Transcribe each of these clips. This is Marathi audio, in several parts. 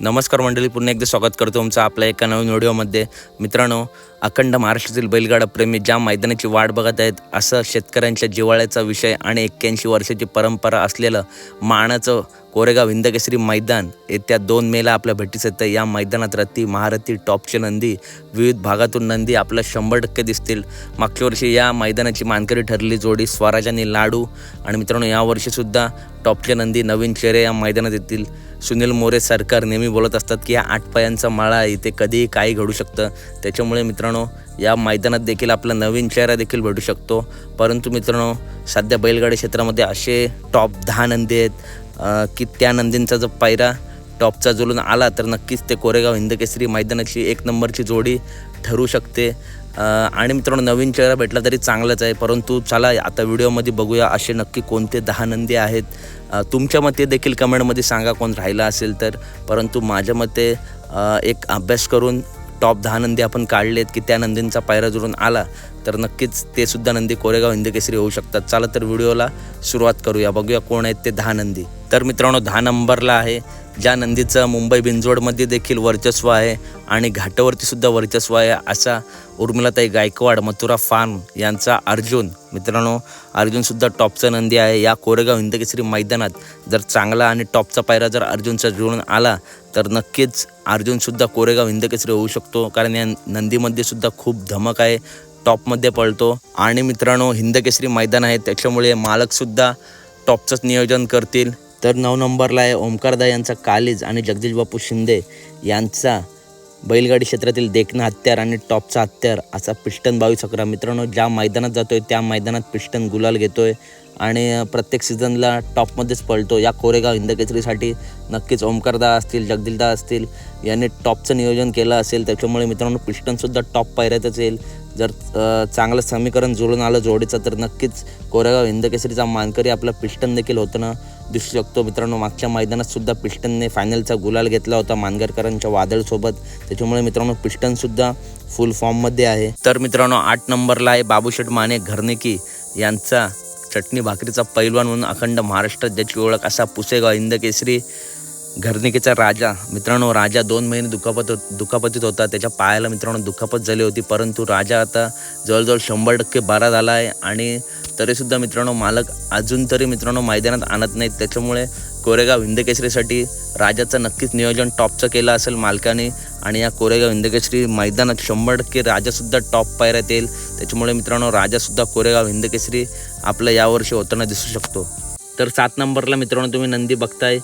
नमस्कार मंडळी पुन्हा एकदा स्वागत करतो तुमचं आपल्या एका नवीन व्हिडिओमध्ये. मित्रांनो अखंड महाराष्ट्रातील बैलगाडा प्रेमी ज्या मैदानाची वाट बघत आहेत असं शेतकऱ्यांच्या जिव्हाळ्याचा विषय आणि एक्क्याऐंशी वर्षाची परंपरा असलेलं मानाचं कोरेगाव हिंदकेसरी मैदान येत्या दोन मेला आपल्या भेटीस येतं. या मैदानात रत्ती महारथी टॉपचे नंदी विविध भागातून नंदी आपल्या शंभर टक्के दिसतील. मागच्या वर्षी या मैदानाची मानकरी ठरली जोडी स्वराज आणि लाडू. आणि मित्रांनो यावर्षीसुद्धा टॉपचे नंदी नवीन चेहरे या मैदानात येतील. सुनील मोरे सरकार नेहमी बोलत असतात की या आठ पायांचा माळा आहे इथे कधीही काही घडू शकतं. त्याच्यामुळे मित्रांनो या मैदानात देखील आपला नवीन चेहरा देखील भेटू शकतो. परंतु मित्रांनो सध्या बैलगाडी क्षेत्रामध्ये असे टॉप दहा नंदी आहेत की त्या नंदींचा जो पायरा टॉपचा जुलून आला तर नक्कीच ते कोरेगाव हिंदकेसरी मैदानाची एक नंबरची जोडी ठरू शकते. आणि मित्रांनो नवीन चेहरा भेटला तरी चांगलाच आहे. परंतु चला आता व्हिडिओमध्ये बघूया असे नक्की कोणते दहा नंदी आहेत. तुमच्या मते देखील कमेंटमध्ये सांगा कोण राहिला असेल तर. परंतु माझ्या मते एक अभ्यास करून टॉप दहा नंदी आपण काढलेत की त्या नंदींचा पायरा जुळून आला तर नक्कीच ते सुद्धा नंदी कोरेगाव हिंदकेसरी होऊ शकतात. चला तर व्हिडिओला सुरुवात करूया. बघूया कोण आहेत ते दहा नंदी. तर मित्रांनो दहा नंबरला आहे ज्या नंदीचं मुंबई बिंजोडमध्ये देखील वर्चस्व आहे आणि घाटावरती सुद्धा वर्चस्व आहे असा उर्मिलाताई गायकवाड मथुरा फार्म यांचा अर्जुन. मित्रांनो अर्जुनसुद्धा टॉपचा नंदी आहे. या कोरेगाव हिंदकेसरी मैदानात जर चांगला आणि टॉपचा पायरा जर अर्जुनचा जुळून आला तर नक्कीच अर्जुनसुद्धा कोरेगाव हिंदकेसरी होऊ शकतो. कारण या नंदीमध्ये सुद्धा खूप धमक आहे टॉपमध्ये पळतो. आणि मित्रांनो हिंदकेसरी मैदान आहे त्याच्यामुळे मालकसुद्धा टॉपचंच नियोजन करतील. तर नऊ नंबरला आहे ओमकारदा यांचा कालीज आणि जगदीश बापू शिंदे यांचा बैलगाडी क्षेत्रातील देखणं हत्यार आणि टॉपचा हत्यार असा पिस्टन बावीस अकरा. मित्रांनो ज्या मैदानात जातोय त्या मैदानात पिस्टन गुलाल घेतोय आणि प्रत्येक सीझनला टॉपमध्येच पळतो या कोरेगाव हिंदकेसरीसाठी नक्कीच ओमकारदा असतील जगदीलदा असतील यांनी टॉपचं नियोजन केलं असेल. त्याच्यामुळे मित्रांनो पिस्टनसुद्धा टॉप पायऱ्यातच येईल. जर चांगलं समीकरण जुळून आलं जोडीचं तर नक्कीच कोरेगाव हिंदकेसरीचा मानकरी आपला पिस्टन देखील होताना दिसू शकतो मित्रांनो मागच्या मैदानात सुद्धा पिस्टनने फायनलचा गुलाल घेतला होता मानगरकरांच्या वादळसोबत. त्याच्यामुळे मित्रांनो पिष्टनसुद्धा फुल फॉर्ममध्ये आहे. तर मित्रांनो आठ नंबरला आहे बाबूशेठ माने घरनेकी. यांचा चटणी भाकरीचा पैलवान म्हणून अखंड महाराष्ट्रात ज्याची ओळख असा पुसेगाव हिंदकेसरी. घरनिकेचा राजा मित्रांनो राजा दोन महिने दुखापत दुखापतीत होता. त्याच्या पायाला मित्रांनो दुखापत झाली होती. परंतु राजा आता जवळजवळ शंभर टक्के बारा झाला आहे आणि तरीसुद्धा मित्रांनो मालक अजून तरी मित्रांनो मैदानात आणत नाहीत. त्याच्यामुळे कोरेगाव हिंदकेसरीसाठी राजाचं नक्कीच नियोजन टॉपचं केलं असेल मालकाने आणि या कोरेगाव हिंदकेसरी मैदानात शंभर टक्के राजासुद्धा टॉप पायऱ्यात येईल. त्याच्यामुळे मित्रांनो राजासुद्धा कोरेगाव हिंदकेसरी आपलं यावर्षी होताना दिसू शकतो. तर सात नंबरला मित्रांनो तुम्ही नंदी बघताय.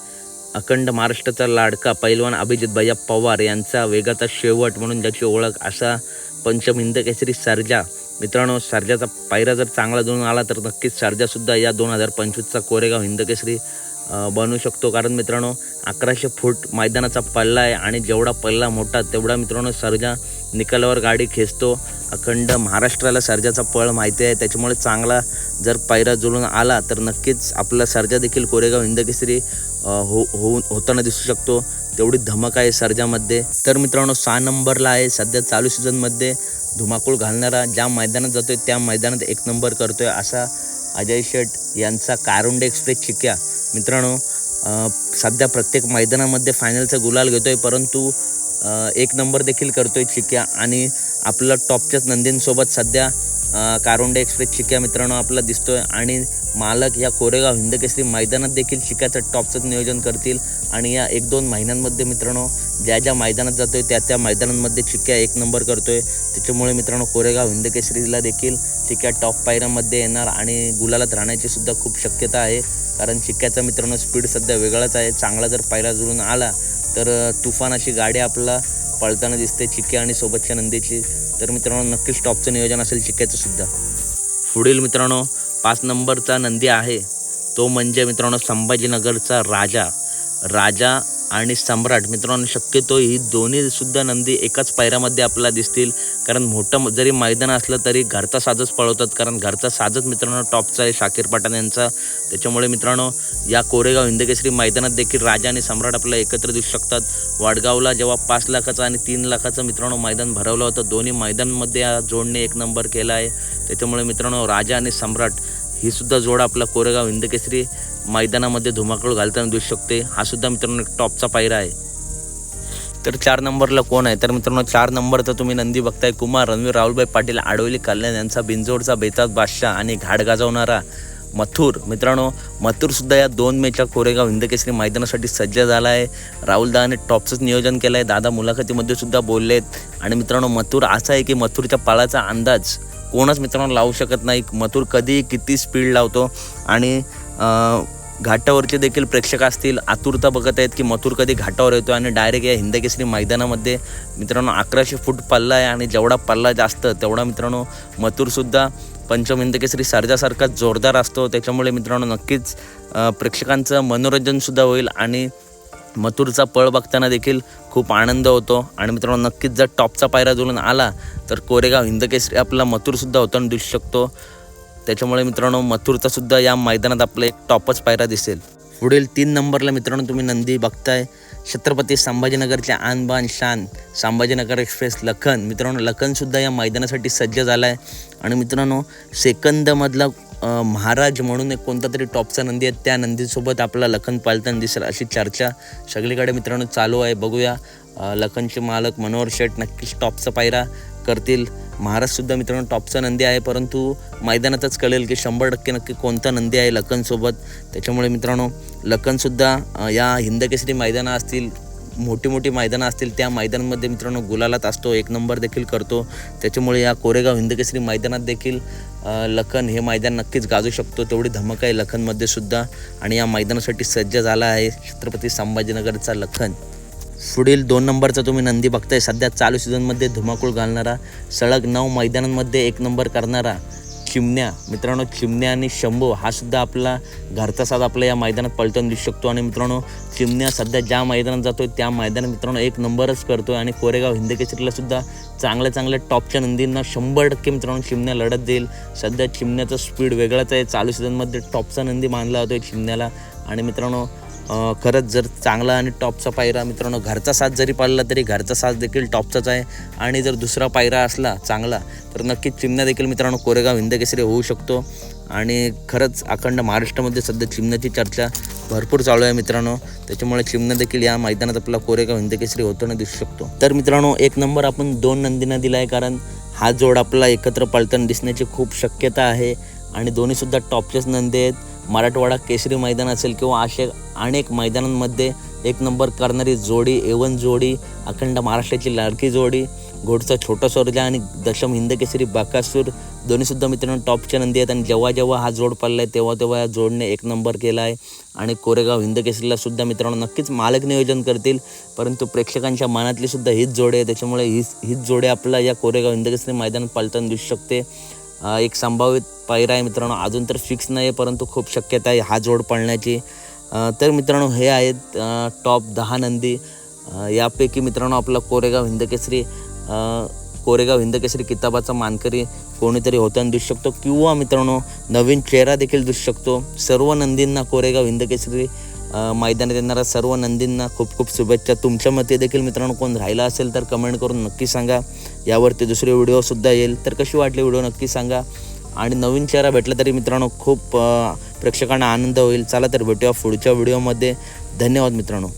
अखंड महाराष्ट्राचा लाडका पैलवान अभिजित भैया पवार यांचा वेगाचा शेवट म्हणून ज्याची ओळख असा पंचम हिंद केसरी सर्जा. मित्रांनो सर्जाचा पायरा जर चांगला जुळून आला तर नक्कीच सर्जासुद्धा या दोन हजार पंचवीसचा कोरेगाव हिंदकेसरी बनू शकतो. कारण मित्रांनो अकराशे फूट मैदानाचा पल्ला आहे आणि जेवढा पल्ला मोठा तेवढा मित्रांनो सर्जा निकालावर गाडी खेचतो. अखंड महाराष्ट्राला सर्जाचा पळ माहिती आहे. त्याच्यामुळे चांगला जर पायरा जुळून आला तर नक्कीच आपला सर्जा देखील कोरेगाव हिंदकेसरी हो होऊन होताना दिसू शकतो. तेवढी धमक आहे सर्जामध्ये. तर मित्रांनो सहा नंबरला आहे. सध्या चालू सीझनमध्ये धुमाकूळ घालणारा ज्या मैदानात जातोय त्या मैदानात एक नंबर करतोय असा अजय शेट यांचा कारुंडे एक्सप्रेस चिक्या मित्रांनो सध्या प्रत्येक मैदानामध्ये फायनलचा गुलाल घेतोय परंतु एक नंबर देखील करतोय चिक्या आणि आपलं टॉपच्याच नंदींसोबत सध्या कारुंडे एक्सप्रेस चिक्या मित्रांनो आपला दिसतोय. आणि मालक या कोरेगाव हिंदकेसरी मैदानात देखील चिक्याचं टॉपचं नियोजन करतील. आणि या एक दोन महिन्यांमध्ये मित्रांनो ज्या ज्या मैदानात जातोय त्या त्या मैदानांमध्ये चिक्या एक नंबर करतोय. त्याच्यामुळे मित्रांनो कोरेगाव हिंदकेसरीला देखील चिक्या टॉप पायऱ्यामध्ये येणार आणि गुलालात राहण्याची सुद्धा खूप शक्यता आहे. कारण चिक्याचा मित्रांनो स्पीड सध्या वेगळाच आहे. चांगला जर पायरा जुळून आला तर तुफान अशी गाडी आपला पळताना दिसते चिक्या आणि सोबतच्या नंदीची. तर मित्रांनो नक्कीच टॉपचं नियोजन असेल चिक्याचं सुद्धा. पुढील मित्रांनो पाच नंबरचा नंदी आहे. तो म्हणजे मित्रांनो संभाजीनगरचा राजा. राजा आणि सम्राट मित्रांनो शक्यतो ही दोन्ही सुद्धा नंदी एकाच पायऱ्यामध्ये आपल्याला दिसतील. कारण मोठं जरी मैदान असलं तरी घरचा साजच पळवतात. कारण घरचा साजच मित्रांनो टॉपचा आहे शाकीर पठाण यांचा. त्याच्यामुळे मित्रांनो या कोरेगाव हिंदकेसरी मैदानात देखील राजा आणि सम्राट आपल्याला एकत्र दिसू शकतात. वाडगावला जेव्हा पाच लाखाचं आणि तीन लाखाचं मित्रांनो मैदान भरवलं होतं दोन्ही मैदानमध्ये या जोडने एक नंबर केला आहे. त्याच्यामुळे मित्रांनो राजा आणि सम्राट ही सुद्धा जोड आपला कोरेगाव हिंदकेसरी मैदानामध्ये धुमाकूळ घालताना दिसू शकते. हा सुद्धा मित्रांनो एक टॉपचा पायरा आहे. तर चार नंबरला कोण आहे? तर मित्रांनो चार नंबर तर तुम्ही नंदी बघताय. कुमार रणवीर राहुलभाई पाटील आडवली कल्याण यांचा बिंजोडचा बेताज बादशाह आणि घाट गाजवणारा मथुर. मित्रांनो मथुरसुद्धा या दोन मेच्या कोरेगाव हिंदकेसरी मैदानासाठी सज्ज झाला आहे राहुल दादाने टॉपचंच नियोजन केलं आहे दादा मुलाखतीमध्ये सुद्धा बोलले आहेत आणि मित्रांनो मथुर असा आहे की मथुरच्या पाळाचा अंदाज कोणच मित्रांनो लावू शकत नाही. मथुर कधी किती स्पीड लावतो? आणि घाटावरचे देखील प्रेक्षक असतील आतुरता बघत आहेत की मथुर कधी घाटावर येतो आणि डायरेक्ट या हिंदकेसरी मैदानामध्ये मित्रांनो अकराशे फूट पल्ला आहे आणि जेवढा पल्ला जास्त तेवढा मित्रांनो मथुरसुद्धा पंचम हिंदकेसरी सर्जासारखा जोरदार असतो. त्याच्यामुळे मित्रांनो नक्कीच प्रेक्षकांचं मनोरंजनसुद्धा होईल आणि मथुरचा पळ बघताना देखील खूप आनंद होतो. आणि मित्रांनो नक्कीच जर टॉपचा पायरा जुळून आला तर कोरेगाव हिंदकेसरी आपला मथुरसुद्धा होताना दिसू शकतो. त्याच्यामुळे मित्रांनो मथुरचा सुद्धा या मैदानात आपला एक टॉपच पायरा दिसेल. पुढील तीन नंबरला मित्रांनो तुम्ही नंदी बघताय. छत्रपती संभाजीनगरच्या आणबान शान संभाजीनगर एक्सप्रेस लखन. मित्रांनो लखनसुद्धा या मैदानासाठी सज्ज झाला आहे आणि मित्रांनो सेकंदमधला महाराज म्हणून एक कोणता तरी टॉपचा नंदी आहे त्या नंदीसोबत आपला लखन पालताना दिसेल अशी चर्चा सगळीकडे मित्रांनो चालू आहे. बघूया लखनचे मालक मनोहर शेठ नक्कीच टॉपचा पायरा करतील. महाराजसुद्धा मित्रांनो टॉपचा नंदी आहे परंतु मैदानातच कळेल की शंभर टक्के नक्की कोणता नंदी आहे लखनसोबत. त्याच्यामुळे मित्रांनो लखनसुद्धा या हिंदकेसरी मैदानं असतील. मोठी मोठी मैदानं असतील त्या मैदानामध्ये मित्रांनो गुलालात असतो एक नंबर देखील करतो. त्याच्यामुळे या कोरेगाव हिंदकेसरी मैदानात देखील लखन हे मैदान नक्कीच गाजू शकतो. तेवढी धमक आहे लखनमध्ये सुद्धा. आणि या मैदानासाठी सज्ज झाला आहे छत्रपती संभाजीनगरचा लखन. पुढील दोन नंबरचा तुम्ही नंदी बघताय. सध्या चालू सीझनमध्ये धुमाकूळ घालणारा सलग नऊ मैदानांमध्ये एक नंबर करणारा चिमण्या. मित्रांनो चिमण्या आणि शंभू हा सुद्धा आपला घरचा साथ आपल्या या मैदानात पलटून देऊ शकतो. आणि मित्रांनो चिमण्या सध्या ज्या मैदानात जातोय त्या मैदानात मित्रांनो एक नंबरच करतोय. आणि कोरेगाव हिंदकेसरीला सुद्धा चांगल्या चांगल्या टॉपच्या नंदींना शंभर टक्के मित्रांनो चिमण्या लढत देईल. सध्या चिमण्याचा स्पीड वेगळाच आहे. चालू सीझनमध्ये टॉपचा नंदी मानला जातोय चिमण्याला. आणि मित्रांनो खरंच जर चांगला आणि टॉपचा पायरा मित्रांनो घरचा साथ जरी पाळला तरी घरचा साथ देखील टॉपचाच आहे. आणि जर दुसरा पायरा असला चांगला तर नक्कीच चिमण्या देखील मित्रांनो कोरेगाव हिंदकेसरी होऊ शकतो. आणि खरंच अखंड महाराष्ट्रामध्ये सध्या चिमण्याची चर्चा भरपूर चालू आहे मित्रांनो. त्याच्यामुळे चिमण्या देखील या मैदानात आपला कोरेगाव हिंदकेसरी होताना दिसू शकतो. तर मित्रांनो एक नंबर आपण दोन नंदींना दिला आहे कारण हा जोड आपला एकत्र पळताना दिसण्याची खूप शक्यता आहे. आणि दोन्हीसुद्धा टॉपचेच नंदी आहेत. मराठवाडा केसरी मैदान असेल किंवा असे अनेक मैदानांमध्ये एक नंबर करणारी जोडी एवन जोडी अखंड महाराष्ट्राची लाडकी जोडी घोडचा छोटा सोरजा आणि दशम हिंदकेसरी बाकासूर दोन्हीसुद्धा मित्रांनो टॉपच्या नंदी आहेत. आणि जेव्हा जेव्हा हा जोड पडला आहे तेव्हा तेव्हा या जोडने एक नंबर केला आहे आणि कोरेगाव हिंदकेसरीलासुद्धा मित्रांनो नक्कीच मालक नियोजन करतील. परंतु प्रेक्षकांच्या मनातलीसुद्धा हीच जोडी आहे. त्याच्यामुळे हीच हीच जोडी आपला या कोरेगाव हिंदकेसरी मैदानात पालताना दिसू शकते. एक संभावित पायरा आहे मित्रांनो. अजून तर फिक्स नाही आहे परंतु खूप शक्यता आहे. हा जोड पळण्याची. तर मित्रांनो हे आहेत टॉप दहा नंदी. यापैकी मित्रांनो आपला कोरेगाव हिंदकेसरी. कोरेगाव हिंदकेसरी किताबाचा मानकरी कोणीतरी होताना दिसू शकतो. किंवा मित्रांनो नवीन चेहरा देखील दिसू शकतो. सर्व नंदींना कोरेगाव हिंदकेसरी मैदानात येणाऱ्या सर्व नंदींना खूप खूप शुभेच्छा. तुमच्या मते देखील मित्रांनो कोण राहिला असेल तर कमेंट करून नक्की सांगा. यावरती दुसरे व्हिडिओसुद्धा येईल. तर कशी वाटली व्हिडिओ नक्की सांगा. आणि नवीन चेहरा भेटला तरी मित्रांनो खूप प्रेक्षकांना आनंद होईल. चला तर भेटूया पुढच्या व्हिडिओमध्ये धन्यवाद मित्रांनो.